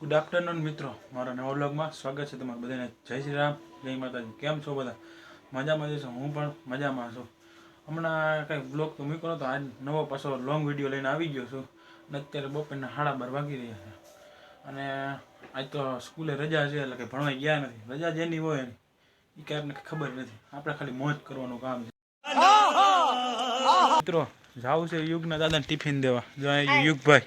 Good afternoon મિત્રો. મારા નવા બ્લોગમાં સ્વાગત છે તમારું બધાને. જય શ્રી રામ. જય માતાજી. કેમ છો બધા? મજામાં જશો? હું પણ મજામાં છું. હમણાં કંઈક બ્લોગ તો મૂક્યો તો આજ નવો પાછો લોંગ વીડિયો લઈને આવી ગયો છું. અને અત્યારે બપોરના સાડા બાર વાગી રહ્યા છે. અને આજ તો સ્કૂલે રજા છે એટલે કંઈ ભણવા ગયા નથી. રજા જેની હોય એની. એ ક્યારને ખબર નથી. આપણે ખાલી મોજ કરવાનું કામ છે. મિત્રો જાવું છે યુગના દાદાને ટિફિન દેવા. જો યુગભાઈ.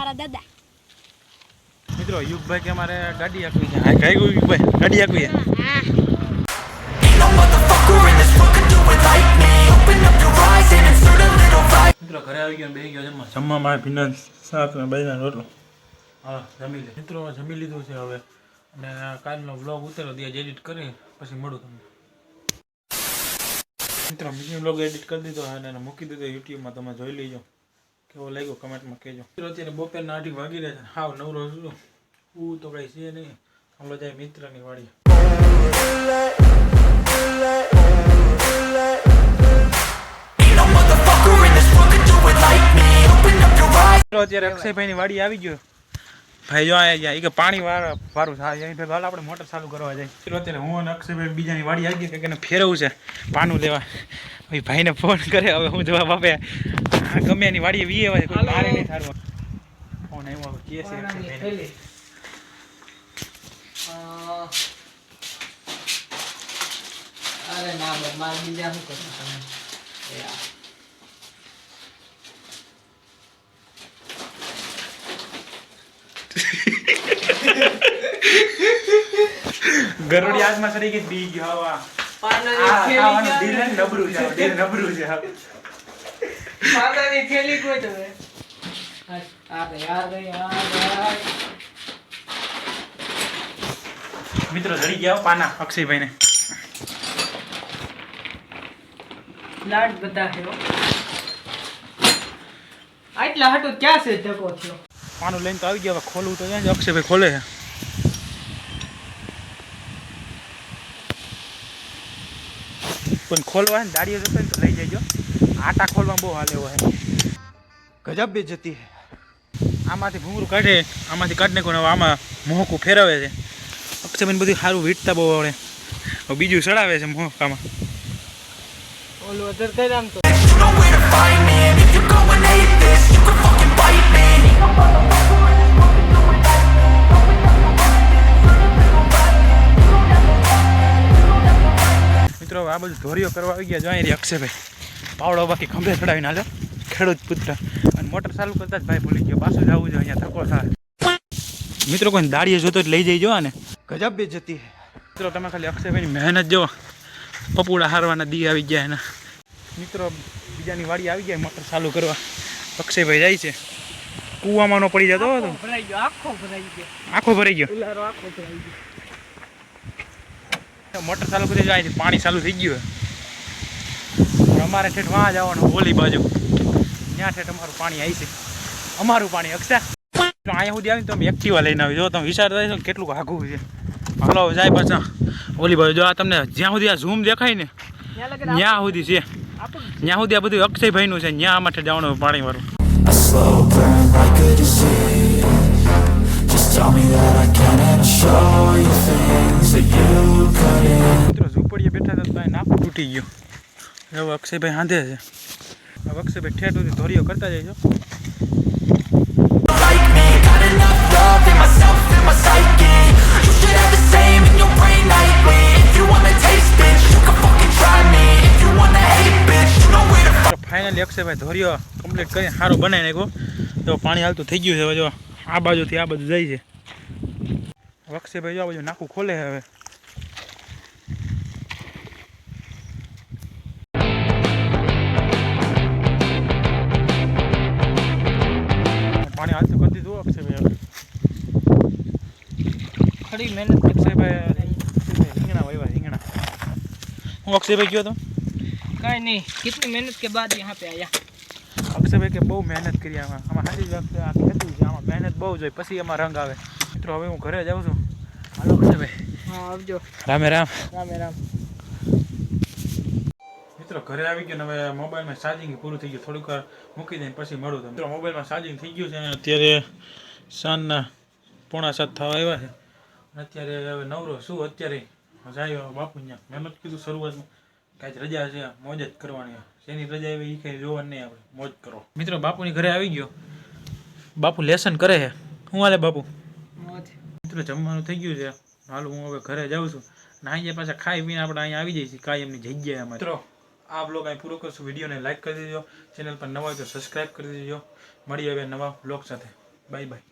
મારા દાદા. મિત્રો યુગભાઈ કે અમારે ગાડી આપવી છે. હા કઈ ગયું યુગભાઈ. ગાડી આપવી છે. મિત્રો ઘરે આવી ગયો જમવા. જમવામાં ભીંડા શાક ને રોટલો. હા જમી લે. મિત્રો જમી લીધું છે હવે. અને કાલનો વ્લોગ ઉતારો દે એડિટ કરી પછી મળું તમને. મિત્રો બીજો વ્લોગ એડિટ કરી દીધો અને એને મૂકી દીધો યુટ્યુબમાં તમે જોઈ લેજો. કેવો લાગ્યો કમેન્ટમાં કહેજો. અત્યારે બપોરના આઠી વાગી રહ્યા છે. હાવ નવરો છું. હું તો કઈ છે નહીં. હમણાં જાય મિત્રની વાડી અત્યારે અક્ષયભાઈની વાડી આવી ગયો. ભાઈ જો ગયા. એ પાણી વાર વારું થાય. આપણે મોટર ચાલુ કરવા જાય. અત્યારે હું અને અક્ષયભાઈ બીજાની વાડી આવી ગયા કે એને ફેરવું છે. પાનું લેવા. ભાઈ ભાઈને ફોન કરે હવે હું જવાબ આપે. ગમે એની વાડીએ વી આવે કોઈ મારે નહીં થારવા ફોન આવ્યો કે છે અરે ના મારે બીજા શું કરવું તમે ગરોડી આજમાં સરી ગઈ બી ગયો હવા. પાર્લર ખાવાનું ક્યાં દિલ છે? નબરું છે. પાનાની થેલી કોઈ તમે. મિત્રો જડી ગયા પાના પાના અક્ષયભાઈને. લાડ બધા છે હો. આટલા હાટું ક્યાં છે ધકો થયો? પાનું લઈને તો આવી ગયા હવે ખોલવું તો ત્યાં જ અક્ષયભાઈ ખોલે છે. પણ ખોલવા ને દાડીઓ જતો ને તો લઈ જજો. આટા ખોલવામાં બહુ હાલે હોય. ગજબ બે જતી હે. આમાંથી ભૂંગળું કાઢે આમાંથી કાઢને કોને આમાં મોહકું ફેરવે છે. અક્ષમેન બધું સારું વીટતા બહુ આવડે. બીજું ચડાવે છે મોહકામાં. ઓલું અધર કઈ નામ તો? મિત્રો આ બધું ધોરીઓ કરવા આવી ગયા જો અહીં અક્ષયભાઈ. પાવડો બાકી ખંભે ચડાવીને હાલ્યો ખેડૂત પુત્ર. અને મોટર ચાલુ કરતા જ ભાઈ ભૂલી ગયો. પાછું જ જોઈએ અહીંયા ધક્કો થાય. મિત્રો કોઈ દાડીએ જોતો લઈ જઈ જવા ને ગજબ બે જતી મિત્રો તમે ખાલી અક્ષયભાઈની મહેનત જો પપુડા હારવાના દી આવી ગયા એના. મિત્રો બીજાની વાડી આવી ગયા મોટર ચાલુ કરવા. અક્ષયભાઈ જાય છે. કુવામાં નો પડી જતો હતો. ભરાઈ આખો આખો ભરાઈ ગયો. આખો ભરાઈ ગયો. મોટર ચાલુ કરી જાય પાણી ચાલુ થઈ ગયું અમારે ઠેઠ વાં જવાનું ઓલી બાજુ. ત્યાં ઠેઠ અમારું પાણી આવી છે. અમારું પાણી અક્ષા તો અહીંયા સુધી આવીને તમે એક્ટિવા લઈને આવી. જો તમે વિચારતા થાય કે કેટલું આઘું છે. હાલો જાય પાછા. ઓલી બાજુ જો આ તમને જ્યાં સુધી આ ઝૂમ દેખાય ને ત્યાં સુધી છે. ત્યાં સુધી આ બધું અક્ષયભાઈનું છે ત્યાં માટે જવાનું પાણી વાળું. ઝૂંપડીએ બેઠા હતા તો નાખું તૂટી ગયું. હવે અક્ષયભાઈ હાંધે છે અક્ષયભાઈ ઠેઠ સુધી ધોરીઓ કરતા જઈજો ફાઇનલી અક્ષયભાઈ ધોરીઓ કમ્પ્લીટ કરીને સારું બનાવી નાખ્યો તો પાણી હાલતું થઈ ગયું છે જો આ બાજુથી આ બાજુ જાય છે અક્ષયભાઈ જો આ બાજુ નાખું ખોલે હવે મારી મહેનત અક્ષયભાઈ રીંગણા વાવ્યા રીંગણા હું અક્ષયભાઈ ગયો તો? કાંઈ નહીં કેટલી મહેનત કે બાદ યહાં પે આયા. અક્ષયભાઈ કે બહુ મહેનત કરી આમાં. આમાં સાચી જ વખતે આ ખેતું છે આમાં મહેનત બહુ જોઈએ પછી આમાં રંગ આવે. મિત્રો હવે હું ઘરે જાઉં છું. હાલો અક્ષયભાઈ. હા આવજો. રામે રામ. રામે રામ. મિત્રો ઘરે આવી ગયો હવે મોબાઈલમાં ચાર્જિંગ પૂરું થઈ ગયું. થોડીક વાર મૂકી દઈને પછી મળું તમને. મિત્રો મોબાઈલમાં ચાર્જિંગ થઈ ગયું છે અને અત્યારે સાંજના પોણા સાત થવા આવ્યા છે. અત્યારે હવે નવરો શું અત્યારે જાય બાપુ ત્યાં. મેં જ કીધું શરૂઆતમાં કાંઈ રજા છે મોજ જ કરવાની શેની રજા આવી એ કંઈ જોવાની નહીં આપણે. મોજ કરો. મિત્રો બાપુની ઘરે આવી ગયો. બાપુ લેસન કરે છે. હું હાલે બાપુ? મિત્રો જમવાનું થઈ ગયું છે. હાલ હું હવે ઘરે જાઉં છું. અને અહીંયા પાછા ખાઈ પીને આપણે અહીંયા આવી જઈએ છીએ. કાંઈ એમની જગ્યાએ અમારે. મિત્રો આ બ્લોગ અહીં પૂરો કરશું. વિડીયોને લાઈક કરી દેજો. ચેનલ પર નવા હોય તો સબસ્ક્રાઈબ કરી દેજો. મળીએ હવે નવા બ્લોગ સાથે. Bye bye